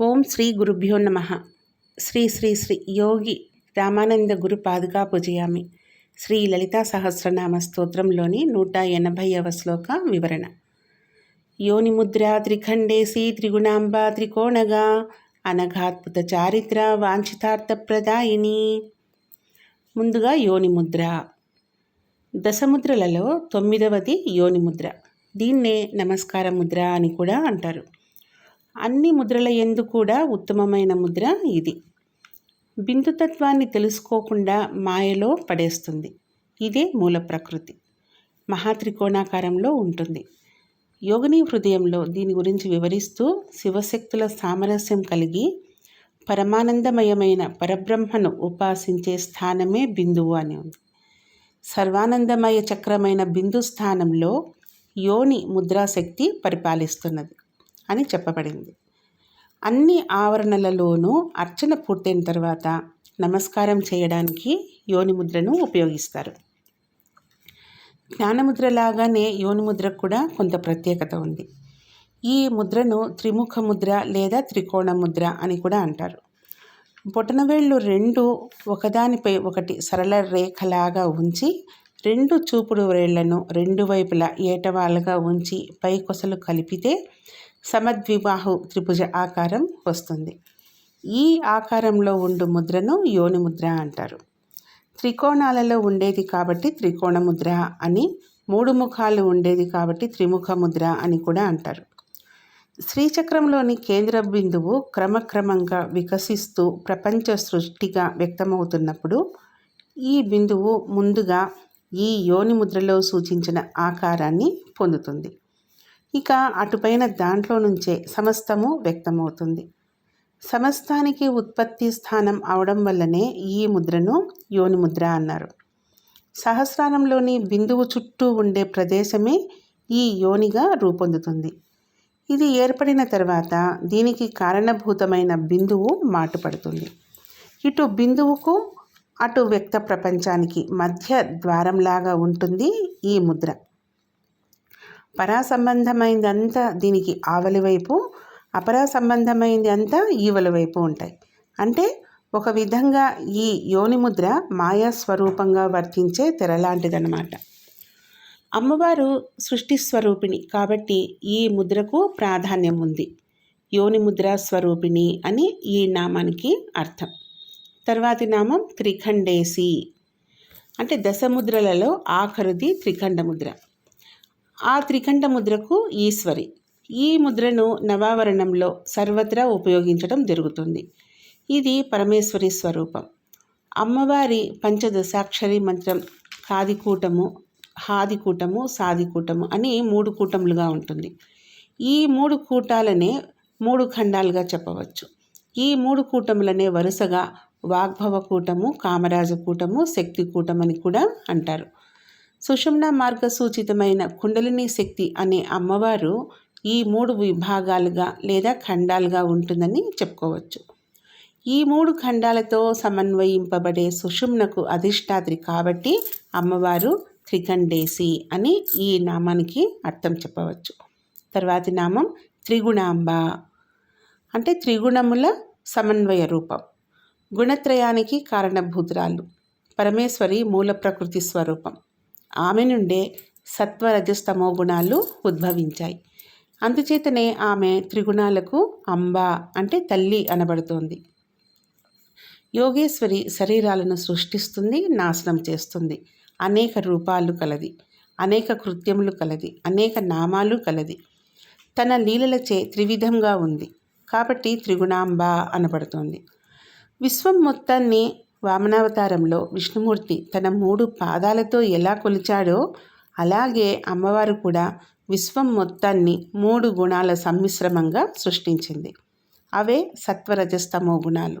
ఓం శ్రీ గురుభ్యో నమ. శ్రీ శ్రీ శ్రీ యోగి రామానంద గురు పాదుకా పూజయామి. శ్రీ లలితా సహస్రనామ స్తోత్రంలోని నూట ఎనభైవ శ్లోక వివరణ. యోనిముద్ర త్రిఖండేసి త్రిగుణాంబ త్రికోణగా అనఘాద్భుత చారిత్ర వాంఛితార్థ ప్రదాయిని. ముందుగా యోనిముద్ర దశముద్రలలో తొమ్మిదవది యోనిముద్ర దీన్నే నమస్కార ముద్ర అని కూడా అంటారు. అన్ని ముద్రల ఎందు కూడా ఉత్తమమైన ముద్ర ఇది. బిందుతత్వాన్ని తెలుసుకోకుండా మాయలో పడేస్తుంది. ఇదే మూల ప్రకృతి. మహాత్రికోణాకారంలో ఉంటుంది. యోగిని హృదయంలో దీని గురించి వివరిస్తూ శివశక్తుల సామరస్యం కలిగి పరమానందమయమైన పరబ్రహ్మను ఉపాసించే స్థానమే బిందువు అని ఉంది. సర్వానందమయ చక్రమైన బిందు స్థానంలో యోని ముద్రాశక్తి పరిపాలిస్తున్నది. అని చెప్పబడింది. అన్ని ఆవరణలలోనూ అర్చన పూర్తయిన తర్వాత నమస్కారం చేయడానికి యోని ముద్రను ఉపయోగిస్తారు. జ్ఞానముద్ర లాగానే కూడా కొంత ప్రత్యేకత ఉంది. ఈ ముద్రను త్రిముఖ ముద్ర లేదా త్రికోణ ముద్ర అని కూడా అంటారు. బొటనవేళ్ళు రెండు ఒకదానిపై ఒకటి సరళ రేఖలాగా ఉంచి రెండు చూపుడు వేళ్ళను రెండు వైపులా ఏటవాలుగా ఉంచి పైకొసలు కలిపితే సమద్విబాహు త్రిభుజ ఆకారం వస్తుంది. ఈ ఆకారంలో ఉండు ముద్రను యోని ముద్ర అంటారు. త్రికోణాలలో ఉండేది కాబట్టి త్రికోణ ముద్ర అని మూడు ముఖాలు ఉండేది కాబట్టి త్రిముఖ ముద్ర అని కూడా అంటారు. శ్రీచక్రంలోని కేంద్ర బిందువు క్రమక్రమంగా వికసిస్తూ ప్రపంచ సృష్టిగా వ్యక్తమవుతున్నప్పుడు ఈ బిందువు ముందుగా ఈ యోని ముద్రలో సూచించిన ఆకారాన్ని పొందుతుంది. ఇక అటుపైన దాంట్లో నుంచే సమస్తము వ్యక్తమవుతుంది. సమస్తానికి ఉత్పత్తి స్థానం అవడం వల్లనే ఈ ముద్రను యోని ముద్ర అన్నారు. సహస్రారంలోని బిందువు చుట్టూ ఉండే ప్రదేశమే ఈ యోనిగా రూపొందుతుంది. ఇది ఏర్పడిన తర్వాత దీనికి కారణభూతమైన బిందువు మాటుపడుతుంది. ఇటు బిందువుకు అటు వ్యక్త ప్రపంచానికి మధ్య ద్వారంలాగా ఉంటుంది ఈ ముద్ర. పరా సంబంధమైంది అంతా దీనికి ఆవలి వైపు అపరా సంబంధమైంది అంతా ఈవలి వైపు ఉంటాయి. అంటే ఒక విధంగా ఈ యోని ముద్ర మాయా స్వరూపంగా వర్తించే తెరలాంటిదన్నమాట అమ్మవారు సృష్టి స్వరూపిణి కాబట్టి ఈ ముద్రకు ప్రాధాన్యం ఉంది. యోనిముద్ర స్వరూపిణి అని ఈ నామానికి అర్థం. తర్వాతి నామం త్రిఖండేసి అంటే దశముద్రలలో ఆఖరుది త్రిఖండ ముద్ర ఆ త్రికంఠ ముద్రకు ఈశ్వరి. ఈ ముద్రను నవావరణంలో సర్వత్రా ఉపయోగించడం జరుగుతుంది. ఇది పరమేశ్వరి స్వరూపం. అమ్మవారి పంచదశాక్షరి మంత్రం కాదికూటము హాదికూటము సాదికూటము అని మూడు కూటములుగా ఉంటుంది. ఈ మూడు కూటాలనే మూడు ఖండాలుగా చెప్పవచ్చు. ఈ మూడు కూటములనే వరుసగా వాగ్భవ కూటము కామరాజ కూటము శక్తి కూటమని కూడా అంటారు. సుషుమ్న మార్గసూచితమైన కుండలిని శక్తి అనే అమ్మవారు ఈ మూడు విభాగాలుగా లేదా ఖండాలుగా ఉంటుందని చెప్పుకోవచ్చు. ఈ మూడు ఖండాలతో సమన్వయింపబడే సుషుమ్నకు అధిష్టాత్రి కాబట్టి అమ్మవారు త్రికండేసి అని ఈ నామానికి అర్థం చెప్పవచ్చు. తర్వాతి నామం త్రిగుణాంబ. అంటే త్రిగుణముల సమన్వయ రూపం. గుణత్రయానికి కారణభూతురాలు. పరమేశ్వరి మూల ప్రకృతి స్వరూపం. ఆమె నుండే సత్వరజస్తమో గుణాలు ఉద్భవించాయి. అందుచేతనే ఆమె త్రిగుణాలకు అంబ అంటే తల్లి అనబడుతోంది. యోగేశ్వరి శరీరాలను సృష్టిస్తుంది నాశనం చేస్తుంది. అనేక రూపాలు కలది అనేక కృత్యములు కలది అనేక నామాలు కలది. తన లీలలచే త్రివిధంగా ఉంది. కాబట్టి త్రిగుణాంబ అనబడుతోంది. విశ్వం మొత్తాన్ని వామనావతారంలో విష్ణుమూర్తి తన మూడు పాదాలతో ఎలా కొలిచాడో అలాగే అమ్మవారు కూడా విశ్వం మొత్తాన్ని మూడు గుణాల సమ్మిశ్రమంగా సృష్టించింది. అవే సత్వరజస్తమో గుణాలు.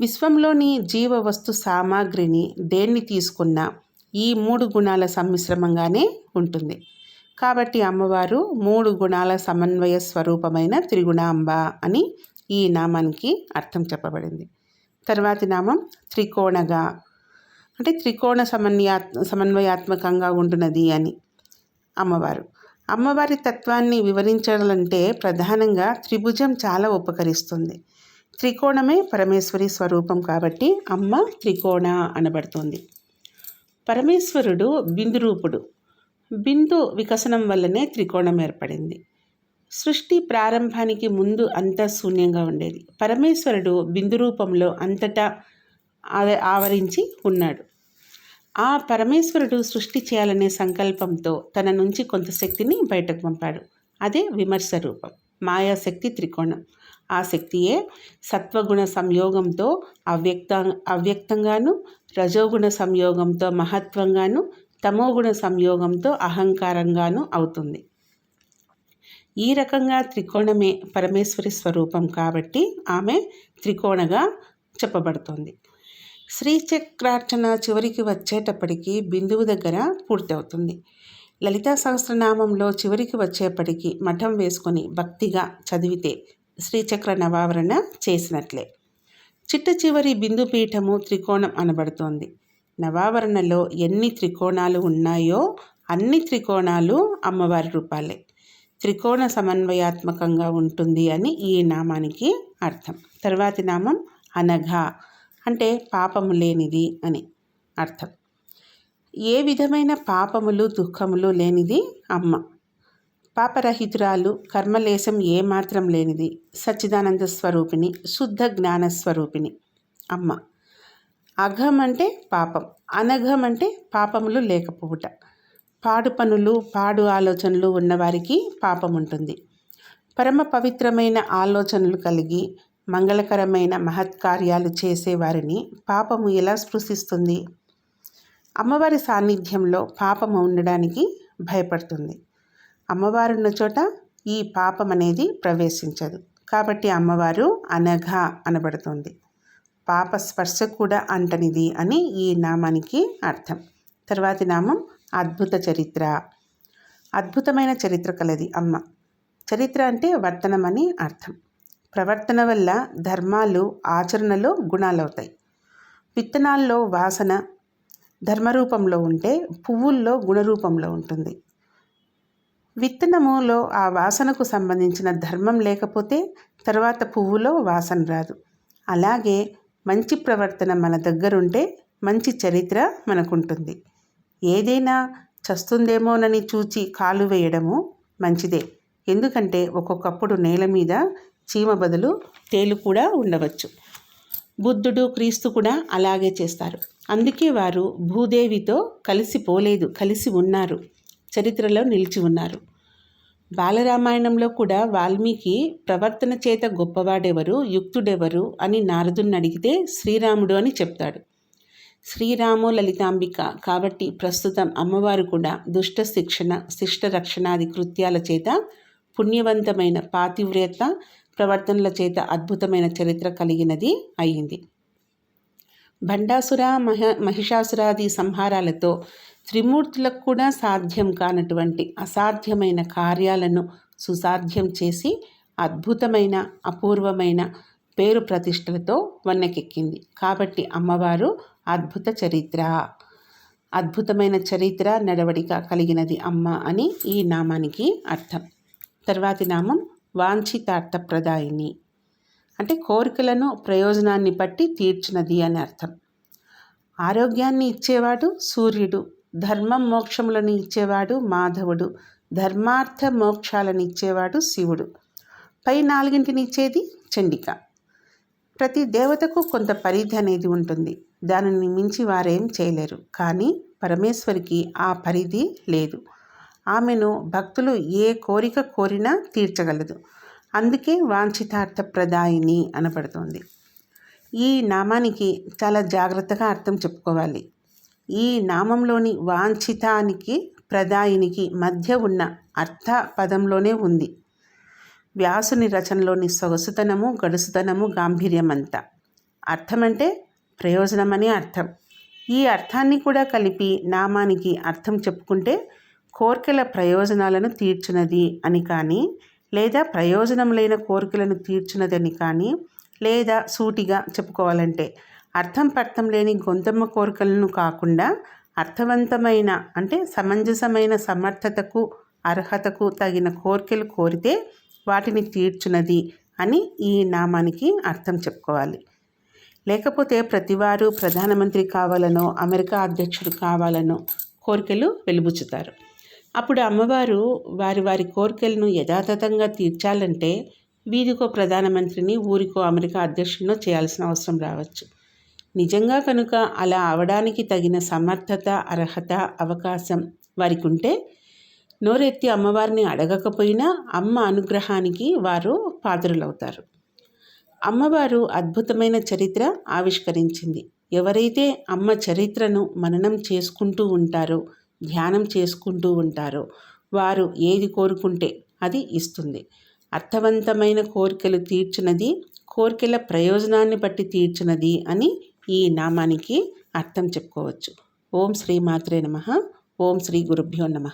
విశ్వంలోని జీవ వస్తు సామాగ్రిని దేన్ని తీసుకున్నా ఈ మూడు గుణాల సమ్మిశ్రమంగానే ఉంటుంది. కాబట్టి అమ్మవారు మూడు గుణాల సమన్వయ స్వరూపమైన త్రిగుణాంబ అని ఈ నామానికి అర్థం చెప్పబడింది. తర్వాతి నామం త్రికోణగా. అంటే త్రికోణ సమన్వయా సమన్వయాత్మకంగా ఉంటున్నది అని అమ్మవారు. అమ్మవారి తత్వాన్ని వివరించాలంటే ప్రధానంగా త్రిభుజం చాలా ఉపకరిస్తుంది. త్రికోణమే పరమేశ్వరి స్వరూపం కాబట్టి అమ్మ త్రికోణ అనబడుతుంది. పరమేశ్వరుడు బిందు రూపుడు బిందు వికసనం వల్లనే త్రికోణం ఏర్పడింది. సృష్టి ప్రారంభానికి ముందు అంతా శూన్యంగా ఉండేది. పరమేశ్వరుడు బిందు రూపంలో అంతటా ఆవరించి ఉన్నాడు. ఆ పరమేశ్వరుడు సృష్టి చేయాలనే సంకల్పంతో తన నుంచి కొంత శక్తిని బయటకు పంపాడు. అదే విమర్శ రూపం. మాయాశక్తి త్రికోణం. ఆ శక్తియే సత్వగుణ సంయోగంతో అవ్యక్త అవ్యక్తంగాను రజోగుణ సంయోగంతో మహత్వంగాను తమోగుణ సంయోగంతో అహంకారంగాను అవుతుంది. ఈ రకంగా త్రికోణమే పరమేశ్వరి స్వరూపం కాబట్టి ఆమె త్రికోణగా చెప్పబడుతుంది. శ్రీచక్రార్చన చివరికి వచ్చేటప్పటికి బిందువు దగ్గర పూర్తవుతుంది. లలితా సహస్రనామంలో చివరికి వచ్చేప్పటికి మఠం వేసుకొని భక్తిగా చదివితే శ్రీచక్ర నవావరణ చేసినట్లే. చిట్ట చివరి బిందు పీఠము త్రికోణం అనబడుతోంది. నవావరణలో ఎన్ని త్రికోణాలు ఉన్నాయో అన్ని త్రికోణాలు అమ్మవారి రూపాలే. త్రికోణ సమన్వయాత్మకంగా ఉంటుంది అని ఈ నామానికి అర్థం. తర్వాతి నామం అనఘ అంటే పాపము లేనిది అని అర్థం. ఏ విధమైన పాపములు దుఃఖములు లేనిది అమ్మ. పాపరహితురాలు కర్మలేశం ఏమాత్రం లేనిది సచ్చిదానంద స్వరూపిణి శుద్ధ జ్ఞాన స్వరూపిణి అమ్మ. అఘం అంటే పాపం అనఘం అంటే పాపములు లేకపోవుట. పాడు పనులు పాడు ఆలోచనలు ఉన్నవారికి పాపం ఉంటుంది పరమ పవిత్రమైన ఆలోచనలు కలిగి మంగళకరమైన మహత్కార్యాలు చేసేవారిని పాపము ఎలా స్పృశిస్తుంది? అమ్మవారి సాన్నిధ్యంలో పాపము ఉండడానికి భయపడుతుంది. అమ్మవారున్న చోట ఈ పాపం అనేది ప్రవేశించదు. కాబట్టి అమ్మవారు అనఘ అనబడుతుంది. పాప స్పర్శ కూడా అంటనిది అని ఈ నామానికి అర్థం. తర్వాతి నామం అద్భుత చరిత్ర. అద్భుతమైన చరిత్ర కలది అమ్మ. చరిత్ర అంటే వర్తనం అని అర్థం. ప్రవర్తన వల్ల ధర్మాలు ఆచరణలో గుణాలవుతాయి. విత్తనాల్లో వాసన ధర్మరూపంలో ఉంటే పువ్వుల్లో గుణరూపంలో ఉంటుంది. విత్తనములో ఆ వాసనకు సంబంధించిన ధర్మం లేకపోతే తర్వాత పువ్వులో వాసన రాదు. అలాగే మంచి ప్రవర్తన మన దగ్గరుంటే మంచి చరిత్ర మనకుంటుంది. ఏదైనా చస్తుందేమోనని చూచి కాలు వేయడము మంచిదే. ఎందుకంటే ఒక్కొక్కప్పుడు నేల మీద చీమ బదులు తేలు కూడా ఉండవచ్చు. బుద్ధుడు క్రీస్తు కూడా అలాగే చేస్తారు. అందుకే వారు భూదేవితో కలిసిపోలేదు కలిసి ఉన్నారు చరిత్రలో నిలిచి ఉన్నారు. బాలరామాయణంలో కూడా వాల్మీకి ప్రవర్తన చేత గొప్పవాడెవరు యుక్తుడెవరు అని నారదుని అడిగితే శ్రీరాముడు అని చెప్తాడు. శ్రీరాము లలితాంబిక కాబట్టి ప్రస్తుతం అమ్మవారు కూడా దుష్ట శిక్షణ శిష్ట రక్షణాది కృత్యాల చేత పుణ్యవంతమైన పాతివ్రత ప్రవర్తనల చేత అద్భుతమైన చరిత్ర కలిగినది అయింది. భండాసుర మహ మహిషాసురాది సంహారాలతో త్రిమూర్తులకు కూడా సాధ్యం కానటువంటి అసాధ్యమైన కార్యాలను సుసాధ్యం చేసి అద్భుతమైన అపూర్వమైన పేరు ప్రతిష్టలతో వన్నెకెక్కింది. కాబట్టి అమ్మవారు అద్భుత చరిత్ర. అద్భుతమైన చరిత్ర నడవడిక కలిగినది అమ్మ అని ఈ నామానికి అర్థం. తర్వాతి నామం వాంఛితార్థప్రదాయిని. అంటే కోరికలను ప్రయోజనాన్ని బట్టి తీర్చినది అని అర్థం. ఆరోగ్యాన్ని ఇచ్చేవాడు సూర్యుడు ధర్మం మోక్షములను ఇచ్చేవాడు మాధవుడు ధర్మార్థ మోక్షాలను ఇచ్చేవాడు శివుడు. పై నాలుగింటిని ఇచ్చేది చండిక. ప్రతి దేవతకు కొంత పరిధి అనేది ఉంటుంది. దానిని మించి వారేం చేయలేరు. కానీ పరమేశ్వరికి ఆ పరిధి లేదు. ఆమెను భక్తులు ఏ కోరిక కోరినా తీర్చగలదు. అందుకే వాంఛితార్థ ప్రదాయిని అనబడుతుంది. ఈ నామానికి చాలా జాగ్రత్తగా అర్థం చెప్పుకోవాలి. ఈ నామంలోని వాంఛితానికి ప్రదాయినికి మధ్య ఉన్న అర్థ పదంలోనే ఉంది. వ్యాసుని రచనలోని సొగసుతనము గడుసుతనము గాంభీర్యమంతా. అర్థమంటే ప్రయోజనమని అర్థం. ఈ అర్థాన్ని కూడా కలిపి నామానికి అర్థం చెప్పుకుంటే కోరికల ప్రయోజనాలను తీర్చునది అని కానీ లేదా ప్రయోజనం లేని కోరికలను తీర్చునదని కానీ లేదా సూటిగా చెప్పుకోవాలంటే అర్థం పర్థం లేని గొంతమ్మ కోరికలను కాకుండా అర్థవంతమైన అంటే సమంజసమైన సమర్థతకు అర్హతకు తగిన కోరికలు కోరితే వాటిని తీర్చునది అని ఈ నామానికి అర్థం చెప్పుకోవాలి. లేకపోతే ప్రతివారు ప్రధానమంత్రి కావాలనో అమెరికా అధ్యక్షుడు కావాలనో కోరికలు వెలుబుచ్చుతారు. అప్పుడు అమ్మవారు వారి వారి కోరికలను యథాతథంగా తీర్చాలంటే వీధికో ప్రధానమంత్రిని ఊరికో అమెరికా అధ్యక్షుడినో చేయాల్సిన అవసరం రావచ్చు. నిజంగా కనుక అలా అవడానికి తగిన సమర్థత అర్హత అవకాశం వారికి ఉంటే నోరెత్తి అమ్మవారిని అడగకపోయినా అమ్మ అనుగ్రహానికి వారు పాత్రులవుతారు. అమ్మవారు అద్భుతమైన చరిత్ర ఆవిష్కరించింది. ఎవరైతే అమ్మ చరిత్రను మననం చేసుకుంటూ ఉంటారో ధ్యానం చేసుకుంటూ ఉంటారో వారు ఏది కోరుకుంటే అది ఇస్తుంది. అర్థవంతమైన కోరికలు తీర్చినది కోరికల ప్రయోజనాన్ని బట్టి తీర్చినది అని ఈ నామానికి అర్థం చెప్పుకోవచ్చు. ఓం శ్రీ మాత్రే నమ. ఓం శ్రీ గురుభ్యో నమ.